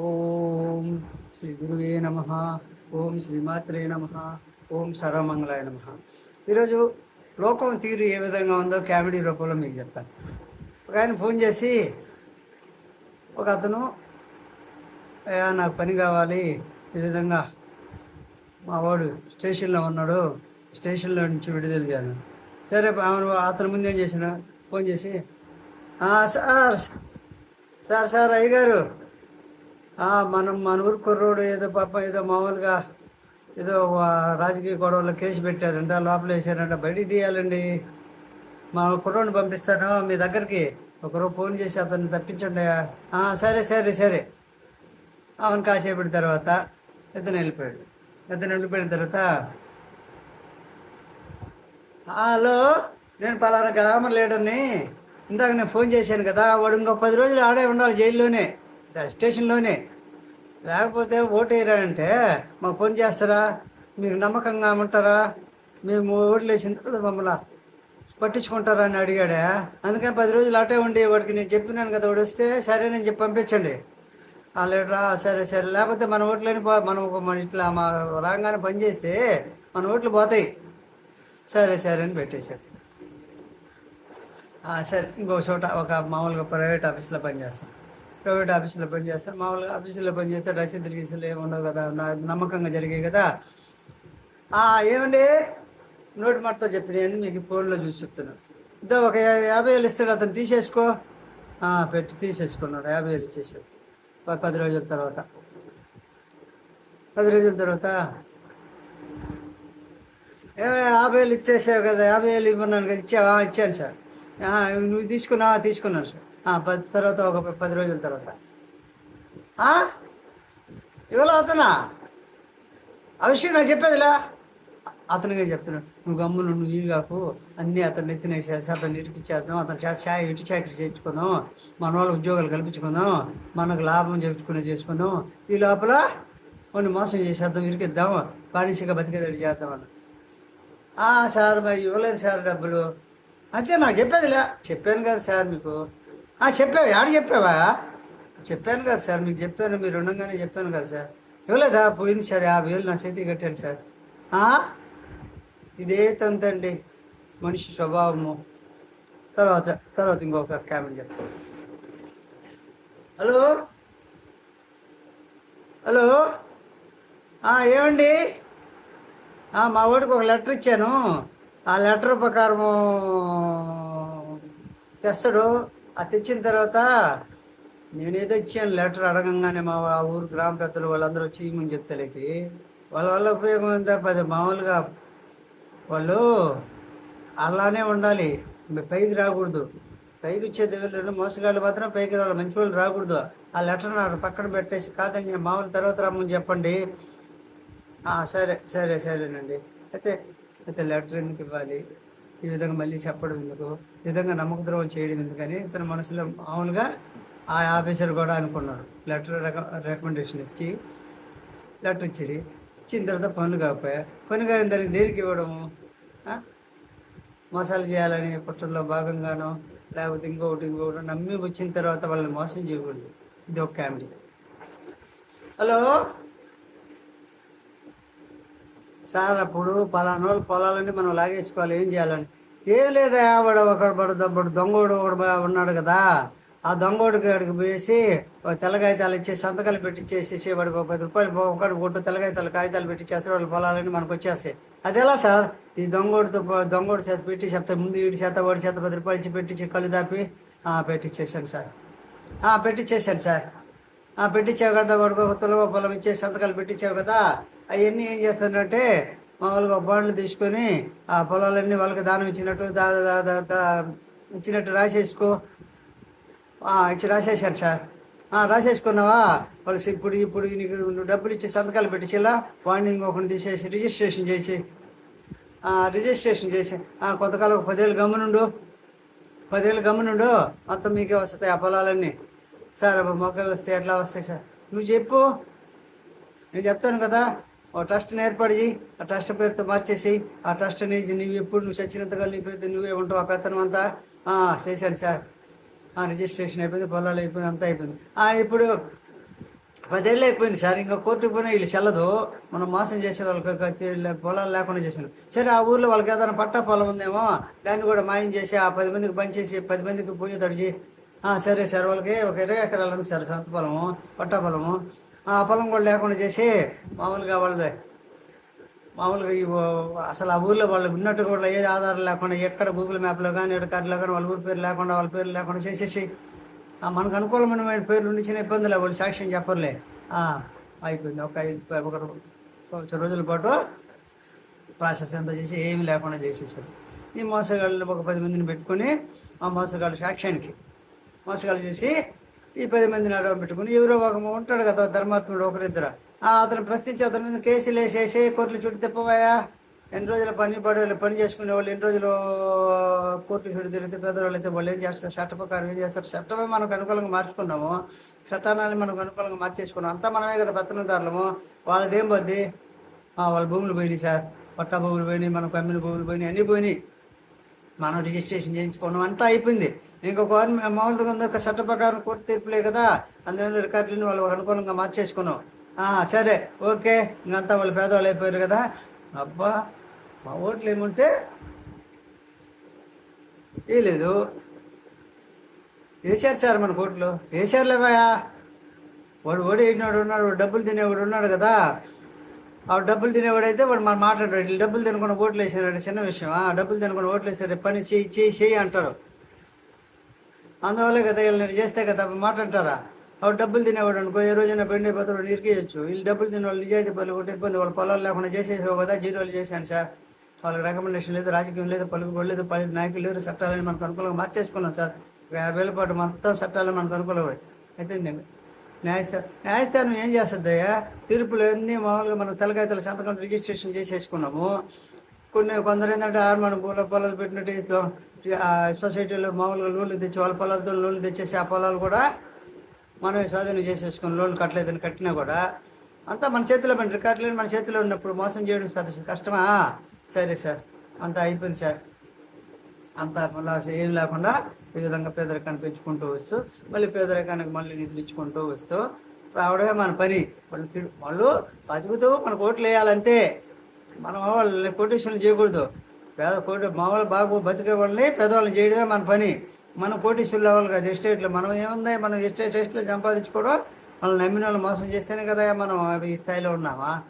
ఓం శ్రీ గురువే నమ. ఓం శ్రీమాత్రే నమ. ఓం సర్వమంగళాయ నమ. ఈరోజు లోకం తీరు ఏ విధంగా ఉందో కామెడీ రూపంలో మీకు చెప్తాను. ఒక ఆయన ఫోన్ చేసి ఒక అతను నాకు పని కావాలి. ఈ విధంగా మా వాడు స్టేషన్లో ఉన్నాడు. స్టేషన్లో నుంచి విడుదలగాను సరే ఆమె అతని ముందు ఏం చేసిన ఫోన్ చేసి సార్ సార్ సార్ అయ్యగారు మనం మన ఊరు కుర్రోడు ఏదో పాప ఏదో మామూలుగా ఏదో రాజకీయ గొడవలో కేసు పెట్టారంట లోపల వేసారంట బయటికి తీయాలండి. మా కుర్రోడిని పంపిస్తాను మీ దగ్గరికి ఒకరు ఫోన్ చేసి అతన్ని తప్పించండి. సరే సరే సరే. అవును కాసేపటి తర్వాత ఇతను వెళ్ళిపోయాడు. ఇతను వెళ్ళిపోయిన తర్వాత హలో నేను పలానా గ్రామర్ లీడర్ని. ఇందాక నేను ఫోన్ చేశాను కదా వాడు ఇంకో పది రోజులు ఆడే ఉండాలి జైల్లోనే. స్టేషన్లోనే. లేకపోతే ఓటు వేయరానంటే మాకు ఫోన్ చేస్తారా? మీకు నమ్మకంగా ఉంటారా? మేము ఓట్లు వేసిన తర్వాత మమ్మల్ని పట్టించుకుంటారా అని అడిగాడే? అందుకని పది రోజులు అటే ఉండి వాడికి నేను చెప్పినాను కదా వాడు వస్తే సరే నేను చెప్పి పంపించండి. లేటరా? సరే సరే. లేకపోతే మన ఓట్లని పో మనం మన ఇట్లా మా రాగానే పనిచేస్తే మన ఓట్లు పోతాయి. సరే సరే అని పెట్టేశాడు. సరే. ఇంకో చోట ఒక మామూలుగా ప్రైవేట్ ఆఫీస్లో పనిచేస్తాం ప్రైవేట్ ఆఫీసులో పనిచేస్తారు మామూలుగా ఆఫీసులో పనిచేస్తే రసీదులు గీసులు ఏముండవు కదా. నమ్మకంగా జరిగాయి కదా. ఏమండి? నోటి మాటతో అని మీకు ఫోన్లో చూసి చెప్తున్నాను ఇదో ఒక యాభై వేలు ఇస్తాడు అతను తీసేసుకో. పెట్టి తీసేసుకున్నాడు. యాభై వేలు ఇచ్చేసాడు. పది రోజుల తర్వాత. పది రోజుల తర్వాత ఏమే యాభై వేలు ఇచ్చేసావు కదా. యాభై వేలు ఇవ్వన్నాను కదా. ఇచ్చావా? ఇచ్చాను సార్. నువ్వు తీసుకున్నావా? తీసుకున్నాను సార్. పది తర్వాత ఒక పది రోజుల తర్వాత. ఇవాళ అతనా? ఆ విషయం నాకు చెప్పేదిలా? అతనిగా చెప్తున్నాడు నువ్వు గమ్మును నువ్వు ఇవి కాకు. అన్నీ అతను ఎత్తినేసేసి అతను ఇరికిచ్చేద్దాం. అతని చేత ఛాయ్ ఇటు చాకరీ చేయించుకుందాం. మన వాళ్ళ ఉద్యోగాలు కల్పించుకుందాం. మనకు లాభం చేయించుకునే చేసుకుందాం. ఈ లోపల కొన్ని మోసం చేసేద్దాం ఇరికిద్దాం. బానిసగా బతికేదాడు చేద్దాం అని సార్ మరి ఇవ్వలేదు సార్ డబ్బులు. అంతే నాకు చెప్పేదిలే? చెప్పాను కదా సార్ మీకు. చెప్పావు ఆడ చెప్పావా? చెప్పాను కదా సార్ మీకు చెప్పాను మీరు ఉండగానే చెప్పాను కదా సార్. ఇవ్వలేదా? పోయింది సార్ యాభై వేలు నా చేతికి కట్టాను సార్. ఇదే తంతండి మనిషి స్వభావము. తర్వాత తర్వాత ఇంకొక కామెంట్ చెప్తాను. హలో? హలో? ఏమండి? మా వాడికి ఒక లెటర్ ఇచ్చాను. ఆ లెటర్ ప్రకారము తెస్తాడు. ఆ తెచ్చిన తర్వాత నేనేదో ఇచ్చాను లెటర్ అడగంగానే మా ఆ ఊరు గ్రామ పెద్దలు వాళ్ళందరూ వచ్చి ఇమ్మని చెప్తలేకి వాళ్ళ వల్ల ఉపయోగం ఉందా పది మామూలుగా వాళ్ళు అలానే ఉండాలి. పైకి రాకూడదు. పైకి వచ్చే వీళ్ళు మోసగాళ్ళు మాత్రం పైకి రావాలి. మంచి వాళ్ళు రాకూడదు. ఆ లెటర్ నాకు పక్కన పెట్టేసి కాదని మామూలు తర్వాత రమ్మని చెప్పండి. సరే సరే సరేనండి. అయితే అయితే లెటర్ ఎందుకు ఇవ్వాలి? ఈ విధంగా మళ్ళీ చెప్పడం ఎందుకు? ఈ విధంగా నమ్మక ద్రోహం చేయడం ఎందుకని ఇతని మనసులో మామూలుగా ఆ ఆఫీసర్ కూడా అనుకున్నాడు. లెటర్ రికమెండేషన్ ఇచ్చి లెటర్ ఇచ్చిరి. ఇచ్చిన తర్వాత పనులు కాకపోయా? పని కాని దానికి దేనికి ఇవ్వడము? మోసాలు చేయాలని కుట్రలో భాగంగానో లేకపోతే ఇంకొకటి ఇంకొకటి నమ్మి వచ్చిన తర్వాత వాళ్ళని మోసం చేయకూడదు. ఇది ఒక కామెడీ. హలో? సార్ అప్పుడు పలానా వాళ్ళు పొలాలన్నీ మనం లాగేసుకోవాలి ఏం చేయాలని? ఏం లేదా వాడు ఒకడు పడు దప్పుడు దొంగోడు ఒకడు ఉన్నాడు కదా. ఆ దొంగోడికి కాడికి పోయేసి ఒక ఇచ్చి సంతకాలు పెట్టించేసేసి వాడికి ఒక పది రూపాయలు ఒకటి కొట్టు తెల్ల కాగితాలు కాగితాలు పెట్టించేస్తే పొలాలని మనకు వచ్చేస్తాయి. అది ఎలా సార్? ఈ దొంగోడితో పో- దొంగోడి చేత పెట్టి చెప్తే ముందు వీడి చేత వాడి చేత పది రూపాయలు ఇచ్చి పెట్టించి కళ్ళు దాపి "ఆ, పెట్టించేసాను సార్. "ఆ, పెట్టించేసాను సార్. పెట్టించావు కదా వాడికి ఒక తులవ పొలం ఇచ్చేసి సంతకాలు పెట్టించావు కదా. అవన్నీ ఏం చేస్తానంటే మామూలుగా బాండ్లు తీసుకొని ఆ పొలాలన్నీ వాళ్ళకి దానం ఇచ్చినట్టు దా ఇచ్చినట్టు రాసేసుకో. ఇచ్చి రాసేసారు సార్. రాసేసుకున్నావా? వాళ్ళు ఇప్పుడు ఇప్పుడు నీకు నువ్వు డబ్బులు ఇచ్చి సంతకాలు పెట్టించేలా వాడిని ఒకటి తీసేసి రిజిస్ట్రేషన్ చేసి. రిజిస్ట్రేషన్ చేసి. కొంతకాలం ఒక పదేళ్ళు గమ్మునుండు. పదేళ్ళు గమ్మునుండు మొత్తం మీకే వస్తాయి ఆ పొలాలన్నీ. సార్ మొక్కలు వస్తాయి ఎట్లా వస్తాయి సార్? నువ్వు చెప్పు. నేను చెప్తాను కదా. ఓ ట్రస్ట్ని ఏర్పాటు చేయి. ఆ ట్రస్ట్ పేరుతో మార్చేసి ఆ ట్రస్ట్ని నువ్వు ఎప్పుడు నువ్వు చచ్చినంతగా నీ పేరుతో నువ్వే ఉంటావు. ఆ పెత్తనం అంతా చేశాను సార్. ఆ, రిజిస్ట్రేషన్ అయిపోయింది పొలాలు అయిపోయింది అంతా అయిపోయింది. ఆ, ఇప్పుడు పదేళ్ళు అయిపోయింది సార్. ఇంకా కోర్టుకు పోయినా వీళ్ళు చెల్లదు. మనం మోసం చేసే వాళ్ళకి పొలాలు లేకుండా చేసాను సరే ఆ ఊర్లో వాళ్ళకి ఏదైనా పట్టా పొలం ఉందేమో దాన్ని కూడా మాయం చేసి ఆ పది మందికి పనిచేసి పది మందికి పూజ తడిచి సరే సార్ వాళ్ళకి ఒక ఇరవై ఎకరాలు ఉంది సార్ సొంత పొలము పట్టా పొలము. ఆ పొలం కూడా లేకుండా చేసి మామూలుగా వాళ్ళది మామూలుగా ఈ అసలు ఆ ఊర్లో వాళ్ళు ఉన్నట్టు కూడా ఏది ఆధారం లేకుండా ఎక్కడ గూగుల్ మ్యాప్లో కానీ కార్లో కానీ వాళ్ళ ఊరి పేరు లేకుండా వాళ్ళ పేరు లేకుండా చేసేసి మనకు అనుకూలమైన పేర్లు ఉండి చిన్న ఇబ్బందులే వాళ్ళు సాక్ష్యం చెప్పర్లే. అయిపోయింది. ఒక ఐదు ఒక కొంచెం రోజుల పాటు ప్రాసెస్ అంతా చేసి ఏమీ లేకుండా చేసేసారు. ఈ మోసగాళ్ళు ఒక పది మందిని పెట్టుకొని ఆ మోసగాళ్ళు సాక్ష్యానికి మోసగాళ్ళు చేసి ఈ పది మందిని అడవ పెట్టుకుని ఎవరో ఒక ఉంటాడు కదా ధర్మాత్ముడు ఒకరిద్దరు. అతను ప్రశ్నించి అతని మీద కేసులు వేసేసి కోర్టులు చుట్టూ తిప్పవయా ఎన్ని రోజులు పని పడే పని చేసుకునే వాళ్ళు ఎన్ని రోజులు కోర్టు చుట్టూ తిరిగితే పేదవాళ్ళు అయితే వాళ్ళు ఏం చేస్తారు? చట్ట ప్రకారం ఏం చేస్తారు? చట్టమే మనకు అనుకూలంగా మార్చుకున్నాము. చట్టాన్ని మనకు అనుకూలంగా మార్చేసుకున్నాం. అంతా మనమే కదా పెత్తనదారులము వాళ్ళది ఏం పోద్ది వాళ్ళ భూములు పోయినాయి సార్. పట్టా భూములు పోయినాయి మనకు అమ్మిన భూములు పోయినాయి అన్నీ పోయినాయి. మనం రిజిస్ట్రేషన్ చేయించుకోవడం అంతా అయిపోయింది. ఇంకొక గవర్నమెంట్ మామూలుగా ఉంది ఒక చట్ట ప్రకారం కోర్టు తీర్పులే కదా అందువల్ల రికార్డులను వాళ్ళు అనుకూలంగా మార్చేసుకున్నాం. సరే ఓకే ఇంకంతా వాళ్ళు పేదవాళ్ళు అయిపోయారు కదా. అబ్బా మా ఓట్లు ఏముంటే? లేదు. వేసారు సార్ మన కోట్లు వేసారు వాడు ఓడి వేడినాడు ఉన్నాడు వాడు డబ్బులు తినేవాడు ఉన్నాడు కదా. ఆ డబ్బులు తినేవాడైతే వాడు మనం మాట్లాడాడు వీళ్ళు డబ్బులు తినకుండా ఓట్లు వేసారు చిన్న విషయం. ఆ డబ్బులు తినకుండా ఓట్లు వేసారు పని చేయి చేయి చేయి అంటారు. అందువల్ల కదా వీళ్ళని చేస్తే కదా మాట్లాడతారా వాడు డబ్బులు తినేవాడు అనుకో ఏ రోజైనా బండి పోతాడు ఇరికేయచ్చు. వీళ్ళు డబ్బులు తినే వాళ్ళు నిజాయితీ పనులు ఒకటి ఇబ్బంది. వాళ్ళు పొలాలు లేకుండా చేసేసావు కదా జీరోలు చేశాను సార్. వాళ్ళకి రికమెండేషన్ లేదు రాజకీయం లేదు పలుకుబడి లేదు పలు నాయకులు లేరు చట్టాలని మనకు అనుకూలంగా మార్చేసుకున్నాం సార్. ఒక యాభై వేల పాటు మొత్తం చట్టాలని మనకు అనుకూలం అయితే నేను న్యాయస్థానం న్యాయస్థానం ఏం చేస్తుందయ్యా? తీర్పులు అన్నీ మామూలుగా మనం తలకాయతల సంతకం రిజిస్ట్రేషన్ చేసేసుకున్నాము. కొన్ని కొందరు ఏంటంటే ఆరు మనం పూల పొలాలు పెట్టినట్టు సొసైటీలో మామూలుగా లోన్లు తెచ్చి వాళ్ళ పొలాలతో లోన్లు తెచ్చేసి ఆ పొలాలు కూడా మనం స్వాధీనం చేసేసుకుని లోన్ కట్టలేదని కట్టినా కూడా అంతా మన చేతిలో మన రికార్డులు మన చేతిలో ఉన్నప్పుడు మోసం చేయడం పెద్ద కష్టమా? సరే సార్ అంతా అయిపోయింది సార్. అంతా మళ్ళీ ఏం లేకుండా ఈ విధంగా పేదరికాన్ని పెంచుకుంటూ వస్తూ మళ్ళీ పేదరికానికి మళ్ళీ నిధులు ఇచ్చుకుంటూ వస్తూ రావడమే మన పని. వాళ్ళు తిడు- వాళ్ళు బతుకుతూ మనకు ఓట్లు వేయాలంతే మనం వాళ్ళని కొటేషన్లు చేయకూడదు. పేద కోటి మామూలు బాబు బతికే వాళ్ళని పేదవాళ్ళని చేయడమే మన పని. మనం కోటేశ్వరులు అవ్వాలి కదా ఎస్టేట్లో. మనం ఏముంది? మనం ఎస్టేట్ ఎస్టేట్లో సంపాదించుకోవడం మనం నమ్మిన వాళ్ళు మోసం చేస్తేనే కదా మనం ఈ స్థాయిలో ఉన్నామా?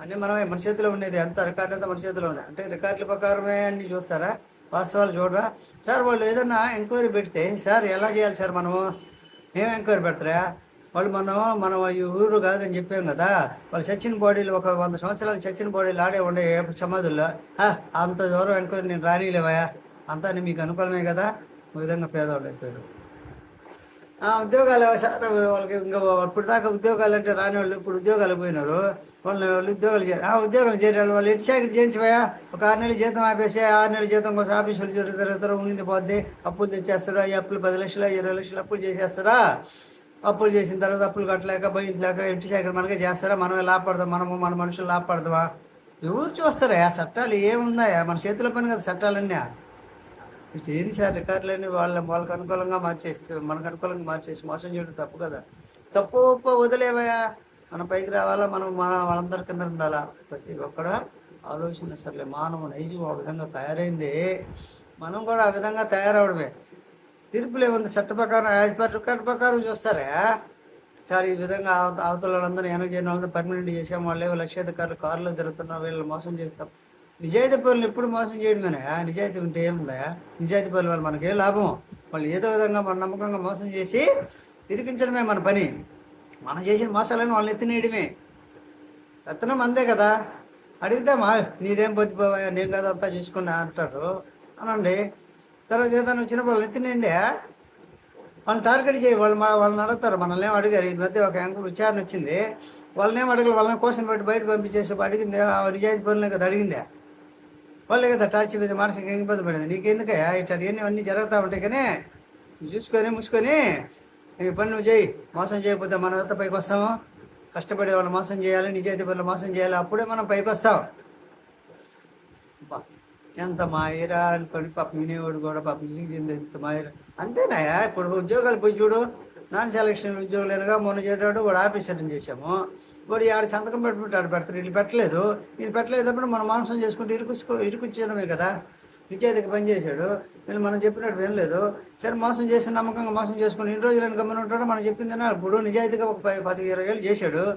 అన్నీ మనమే మన చేతిలో ఉండేది. అంత రికార్డు అంతా మన చేతిలో ఉంది? అంటే రికార్డుల ప్రకారమే అన్నీ చూస్తారా? వాస్తవాలు చూడరా? సార్ వాళ్ళు ఏదన్నా ఎంక్వైరీ పెడితే సార్ ఎలా చేయాలి సార్ మనము? ఏం ఎంక్వైరీ పెడతారా? వాళ్ళు మనం మనం ఈ ఊరు కాదని చెప్పాం కదా. వాళ్ళు చచ్చిన బాడీలు ఒక వంద సంవత్సరాలు చచ్చిన బాడీలు ఆడే ఉండే సమాధుల్లో అంత దూరం ఎంక్వైరీ నేను రానిలేవయా అంతా మీకు అనుకూలమే కదా? ఈ విధంగా పేదవాళ్ళు అయిపోయారు ఉద్యోగాలు సార్ వాళ్ళకి ఇంకా అప్పుడు దాకా ఉద్యోగాలు అంటే రాని వాళ్ళు ఇప్పుడు ఉద్యోగాలు పోయినారు. వాళ్ళు వాళ్ళు ఉద్యోగాలు చేయాలి ఆ ఉద్యోగాలు చేరాలి వాళ్ళు ఇటు చాకరీ చేయించిపోయా ఒక ఆరు నెలల జీతం ఆపేసి ఆరు నెలల జీతం కోసం ఆఫీసులు జరుగుతారు ఉండింది పోద్ది అప్పులు తెచ్చేస్తారా? ఈ అప్పులు పది లక్షలు ఇరవై లక్షలు అప్పులు చేసేస్తారా? అప్పులు చేసిన తర్వాత అప్పులు కట్టలేక బయటలేక ఇంటి శాఖలు మనకే చేస్తారా? మనమే లాభపడదాం మనము మన మనుషులు లాభపడదామా ఎవరు చూస్తారా? ఆ చట్టాలు ఏమున్నాయా? మన చేతిలో పని కదా చట్టాలన్నీ. ఏంది సార్ రికార్డులని వాళ్ళ వాళ్ళకి అనుకూలంగా మార్చేస్తే మనకు అనుకూలంగా మార్చేసి మోసం చేయడం తప్పు కదా. తప్పు వదిలేవయా మనం పైకి రావాలా? మనం మన వాళ్ళందరి కింద ఉండాలా? ప్రతి ఒక్కడ ఆలోచన సర్లే మానవ నైజం ఆ విధంగా తయారైంది. మనం కూడా ఆ విధంగా తయారవడమే. తీర్పులే ఉంది చట్ట ప్రకారం రికార్డు ప్రకారం చూస్తారా? సార్ ఈ విధంగా అవతల వాళ్ళందరూ వెనక చేయని వాళ్ళందరూ పర్మనెంట్ చేసాం వాళ్ళు ఏవో లక్షాధికారులు కారులో తిరుగుతున్నారు వీళ్ళు మోసం చేస్తాం నిజాయితీ పనులు ఎప్పుడు మోసం చేయడమేనా? నిజాయితీ ఉంటే ఏముందా? నిజాయితీ పనులు వల్ల మనకేం లాభం? వాళ్ళు ఏదో విధంగా మన నమ్మకంగా మోసం చేసి తిరిపించడమే మన పని. మనం చేసిన మోసాలను వాళ్ళని ఎత్తినేయడమే. ఎత్తనం అందే కదా. అడిగితే మా నీదేం పొద్దుపోవా నేను కదా అంతా చూసుకున్నా అంటారు. అనండి. తర్వాత ఏదైనా వచ్చినప్పుడు వాళ్ళు ఎత్తినండి వాళ్ళని టార్గెట్ చేయి. వాళ్ళు మా వాళ్ళని అడుగుతారు. మనల్ని ఏం అడిగారు? ఈ మధ్య ఒక ఎంక విచారణ వచ్చింది. వాళ్ళని ఏం అడగలు? వాళ్ళని కోసం పెట్టి బయట పంపించేసి అడిగింది. ఆ నిజాయితీ పనులే కదా అడిగిందే? వాళ్ళే కదా టార్చ్ మీద మానసికంగా ఇబ్బంది పడింది. నీకెందుకయ్యా ఇవన్నీ అన్నీ జరుగుతూ ఉంటాయి కానీ చూసుకొని మూసుకొని ఈ పని నువ్వు చేయి. మోసం చేయకపోతే మనం ఎంత పైకి వస్తాము? కష్టపడే వాళ్ళు మోసం చేయాలి నిజాయితీ పనులు మోసం చేయాలి అప్పుడే మనం పైకి వస్తాం. అబ్బా, ఎంత మాయరా అని పని పాప వినేవాడు కూడా పాప విసిగి చెంది ఎంత మాయరా. అంతేనాయా ఇప్పుడు ఉద్యోగాలు పోయి చూడు నాన్ సెలక్షన్ ఉద్యోగులుగా మొన్న చేరాడు వాడు ఆఫీసర్ని చేశాము. వాడు ఆడ సంతకం పెట్టుకుంటే ఆడ పెడతారు వీళ్ళు పెట్టలేదు. వీళ్ళు పెట్టలేదప్పుడు మనం మాంసం చేసుకుంటే ఇరుకుచ్చుకో ఇరుకుచ్చడమే కదా. నిజాయితీకి పనిచేశాడు వీళ్ళు మనం చెప్పినట్టు వినలేదు. సరే మోసం చేసిన నమ్మకంగా మోసం చేసుకుని ఇన్ని రోజులు గమ్మని ఉంటాడో మనం చెప్పింది ఇప్పుడు నిజాయితీగా ఒక పది పది ఇరవై ఏళ్ళు చేశాడు.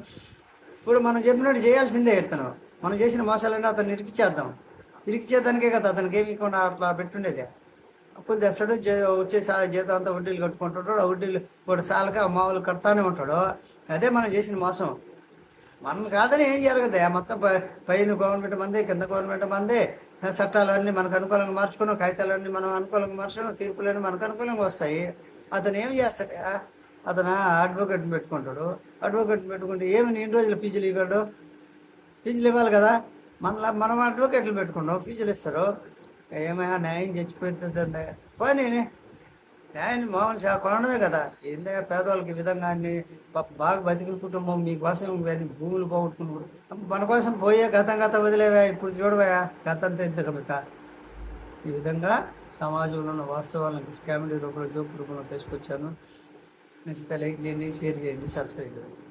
ఇప్పుడు మనం చెప్పినట్టు చేయాల్సిందే ఇతను. మనం చేసిన మోసాలన్నీ అతను ఇరికిచ్చేద్దాం. ఇరికిచ్చేదానికే కదా అతనికి ఏమి ఇవ్వకుండా అట్లా పెట్టుండేది. అప్పుడు తెస్తాడు జే- వచ్చే సా జీతం అంతా వడ్డీలు కట్టుకుంటుంటాడు. ఆ వడ్డీలు వాడు సాలక మామూలు కడతానే ఉంటాడు. అదే మనం చేసిన మోసం. మనం కాదని ఏం జరగదు. మొత్తం పై- పైన గవర్నమెంట్ మంది కింద గవర్నమెంట్ మంది. చట్టాలన్నీ మనకు అనుకూలంగా మార్చుకున్నాం కాగితాలన్నీ మనం అనుకూలంగా మార్చుకున్నాం తీర్పులన్నీ మనకు అనుకూలంగా వస్తాయి. అతను ఏం చేస్తాడు? అతను అడ్వకేట్ని పెట్టుకుంటాడు. అడ్వకేట్ని పెట్టుకుంటే ఏమి నేను రోజులు ఫీజులు ఇవ్వడు? ఫీజులు ఇవ్వాలి కదా. మన మనం అడ్వకేట్లు పెట్టుకున్నాం ఫీజులు ఇస్తారు. ఏమైనా న్యాయం చచ్చిపోతుంది పోనీ. కానీ మామూలు కొనడమే కదా. ఇందాక పేదవాళ్ళకి ఈ విధంగా అన్ని బాగా బతికిన కుటుంబం మీకోసం ఇవన్నీ భూములు పోగొట్టుకుని మన కోసం పోయే గతం గత వదిలేవా ఇప్పుడు చూడవా గతంతో ఎంత కనుక. ఈ విధంగా సమాజంలో ఉన్న వాస్తవాలను కామెడీ రూపంలో జోక్ రూపంలో తీసుకొచ్చాను. నచ్చితే లైక్ చేయండి షేర్ చేయండి సబ్స్క్రైబ్ చేయండి.